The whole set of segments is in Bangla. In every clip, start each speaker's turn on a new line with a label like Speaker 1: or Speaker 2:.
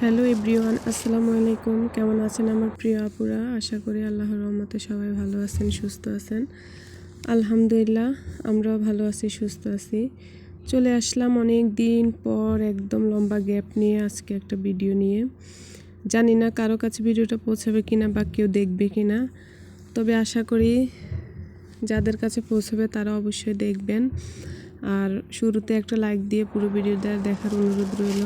Speaker 1: হ্যালো এভরিওয়ান, আসসালামু আলাইকুম। কেমন আছেন আমার প্রিয় আপুরা? আশা করি আল্লাহর রহমতে সবাই ভালো আছেন, সুস্থ আছেন। আলহামদুলিল্লাহ, আমরাও ভালো আছি, সুস্থ আছি। চলে আসলাম অনেক দিন পর একদম লম্বা গ্যাপ নিয়ে আজকে একটা ভিডিও নিয়ে। জানি না কারও কাছে ভিডিওটা পৌঁছাবে কি না বা কেউ দেখবে কি না তবে আশা করি যাদের কাছে পৌঁছবে তারা অবশ্যই দেখবেন। আর শুরুতে একটা লাইক দিয়ে পুরো ভিডিওটা দেখার অনুরোধ রইল।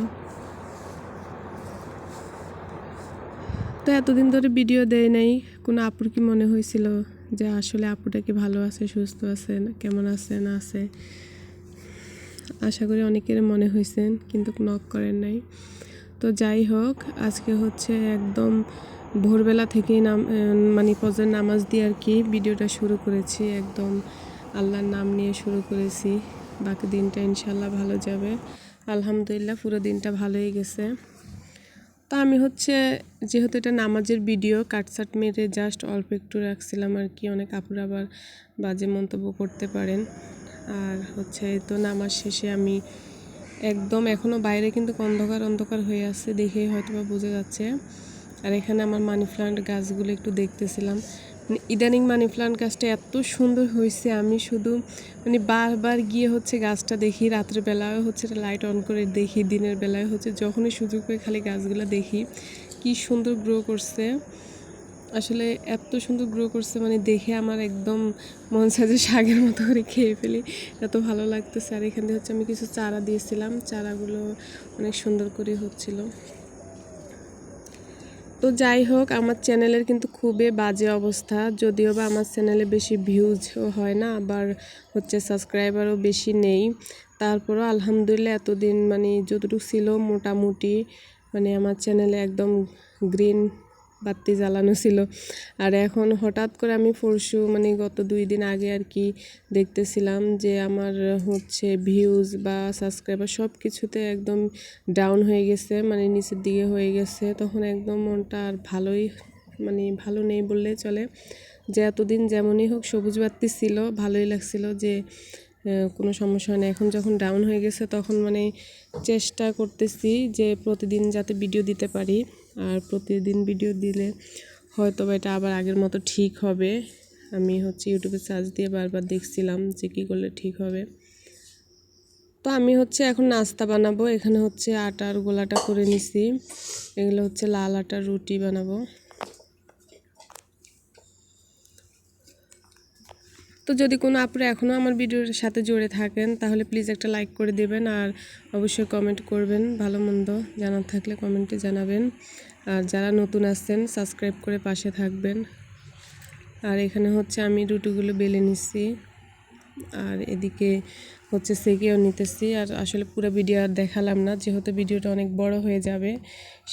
Speaker 1: তো এতদিন ধরে ভিডিও দেয় নাই। কোনো আপুর কি মনে হয়েছিল যে আসলে আপুটা কি ভালো আছে, সুস্থ আছে, কেমন আছে, না আছে? আশা করি অনেকের মনে হয়েছেন কিন্তু নক করেন নাই। তো যাই হোক, আজকে হচ্ছে একদম ভোরবেলা থেকেই নাম মানে ফজর নামাজ দিয়ে আর কি ভিডিওটা শুরু করেছি। একদম আল্লাহর নাম নিয়ে শুরু করেছি। বাকি দিনটা ইনশাল্লাহ ভালো যাবে। আলহামদুলিল্লাহ, পুরো দিনটা ভালোই গেছে। তা আমি হচ্ছে, যেহেতু এটা নামাজের ভিডিও কাটসাট মেরে জাস্ট অল্প একটু রাখছিলাম আর কি। অনেক আপুরা আবার বাজে মন্তব্য করতে পারেন। আর হচ্ছে তো নামাজ শেষে আমি একদম এখনও বাইরে কিন্তু অন্ধকার অন্ধকার হয়ে আছে দেখেই হয়তো বা বোঝা যাচ্ছে। আর এখানে আমার মানি প্লান্ট গাছগুলো একটু দেখতেছিলাম। ইদানিং মানি প্লান্ট গাছটা এত সুন্দর হয়েছে, আমি শুধু মানে বারবার গিয়ে হচ্ছে গাছটা দেখি, রাত্রের বেলায় হচ্ছে লাইট অন করে দেখি, দিনের বেলায় হচ্ছে যখনই সুযোগ পেয়ে খালি গাছগুলো দেখি। কি সুন্দর গ্রো করছে। আসলে এত সুন্দর গ্রো করছে মানে দেখে আমার একদম মন সাজে শাকের মতো করে খেয়ে ফেলি। এত ভালো লাগতেছে। আর এখান থেকে হচ্ছে আমি কিছু চারা দিয়েছিলাম। চারাগুলো অনেক সুন্দর করে হচ্ছিল। তো যাই হোক, আমার চ্যানেলের কিন্তু খুবই বাজে অবস্থা। যদিও বা আমার চ্যানেলে বেশি ভিউজও হয় না, আবার হচ্ছে সাবস্ক্রাইবারও বেশি নেই। তারপরও আলহামদুলিল্লাহ এতদিন মানে যতটুকু ছিল মোটামুটি মানে আমার চ্যানেলে একদম গ্রিন বাতি জ্বালানো ছিল। আর এখন হঠাৎ করে আমি পরশু মানে গত দুই দিন আগে আর কি দেখতেছিলাম যে আমার হচ্ছে ভিউজ বা সাবস্ক্রাইবার সব কিছুতে একদম ডাউন হয়ে গেছে মানে নিচের দিকে হয়ে গেছে। তখন একদম মনটা আর ভালোই মানে ভালো নেই বললে চলে। যে এতদিন যেমনই হোক সবুজ বাতি ছিল, ভালোই লাগছিল যে কোনো সমস্যা হয় না এখন যখন ডাউন হয়ে গেছে তখন মানে চেষ্টা করতেছি যে প্রতিদিন যাতে ভিডিও দিতে পারি। আর প্রতিদিন ভিডিও দিলে হয়তো বা এটা আবার আগের মতো ঠিক হবে। আমি হচ্ছে ইউটিউবে সার্চ দিয়ে বারবার দেখছিলাম যে কী করলে ঠিক হবে। তো আমি হচ্ছে এখন নাস্তা বানাবো। এখানে হচ্ছে আটার গোলাটা করে নিছি। এগুলো হচ্ছে লাল আটার রুটি বানাবো। তো যদি কোনো আপুরা এখনও আমার ভিডিওর সাথে জুড়ে থাকেন, তাহলে প্লিজ একটা লাইক করে দেবেন আর অবশ্যই কমেন্ট করবেন। ভালো মন্দ জানার থাকলে কমেন্টে জানাবেন। আর যারা নতুন আসছেন সাবস্ক্রাইব করে পাশে থাকবেন। আর এখানে হচ্ছে আমি রুটিগুলো বেলে নিচ্ছি। আর এদিকে হচ্ছে সেকেও নিতেছি। আর আসলে পুরো ভিডিও আর দেখালাম না, যেহেতু ভিডিওটা অনেক বড় হয়ে যাবে,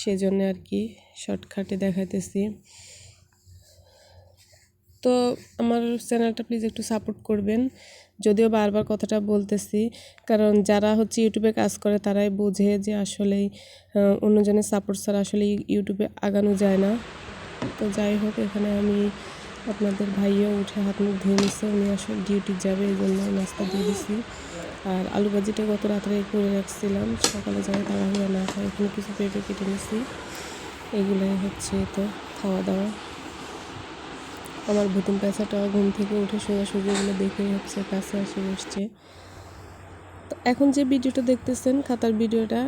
Speaker 1: সেজন্য আর কি শর্টকাটে দেখাইতেছি। তো আমার চ্যানেলটা প্লিজ একটু সাপোর্ট করবেন। যদিও বারবার কথাটা বলতেছি, কারণ যারা হচ্ছে ইউটিউবে কাজ করে তারাই বোঝে যে আসলেই অন্যজনের সাপোর্ট ছাড়া আসলে ইউটিউবে আগানো যায় না। তো যাই হোক, এখানে আমি আপনাদের ভাইও উঠে হাত মুখ ধুয়ে নিচ্ছে উনি আসলে ডিউটি যাবে, এই জন্য নাস্তা দিয়ে দিছি। আর আলু ভাজিটা গত রাত্রে করে রাখছিলাম, সকালে যাবে তাড়াহুড়া না খাই এখানে কিছু পেঁপে কেটে নিছি। এগুলোই হচ্ছে তো খাওয়া দাওয়া। আমার ভুতুম পেঁচাটাও ঘুম থেকে উঠে সোজাসুজি এগুলো দেখেই হচ্ছে কাছে আসে বসছে। তো এখন যে ভিডিওটা দেখতেছেন, খাতার ভিডিওটা,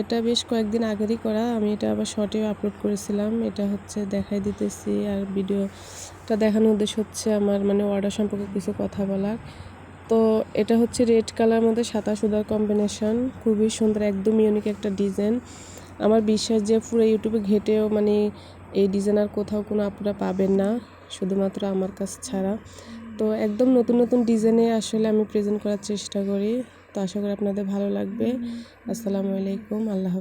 Speaker 1: এটা বেশ কয়েকদিন আগেরই করা। আমি এটা আবার শর্টেও আপলোড করেছিলাম। এটা হচ্ছে দেখাই দিতেছি আর ভিডিওটা দেখানোর উদ্দেশ্য হচ্ছে আমার মানে অর্ডার সম্পর্কে কিছু কথা বলার। তো এটা হচ্ছে রেড কালার মধ্যে সাদা সুদার কম্বিনেশন খুবই সুন্দর, একদম ইউনিক একটা ডিজাইন আমার বিশ্বাস যে পুরো ইউটিউবে ঘেটেও মানে এই ডিজাইন আর কোথাও কোনো আপনারা পাবেন না। শুধুমাত্র আমার কাছ ছাড়া। তো একদম নতুন নতুন ডিজাইনে আসলে আমি প্রেজেন্ট করার চেষ্টা করি। তো আশা করি আপনাদের ভালো লাগবে। আসসালামু আলাইকুম। আল্লাহ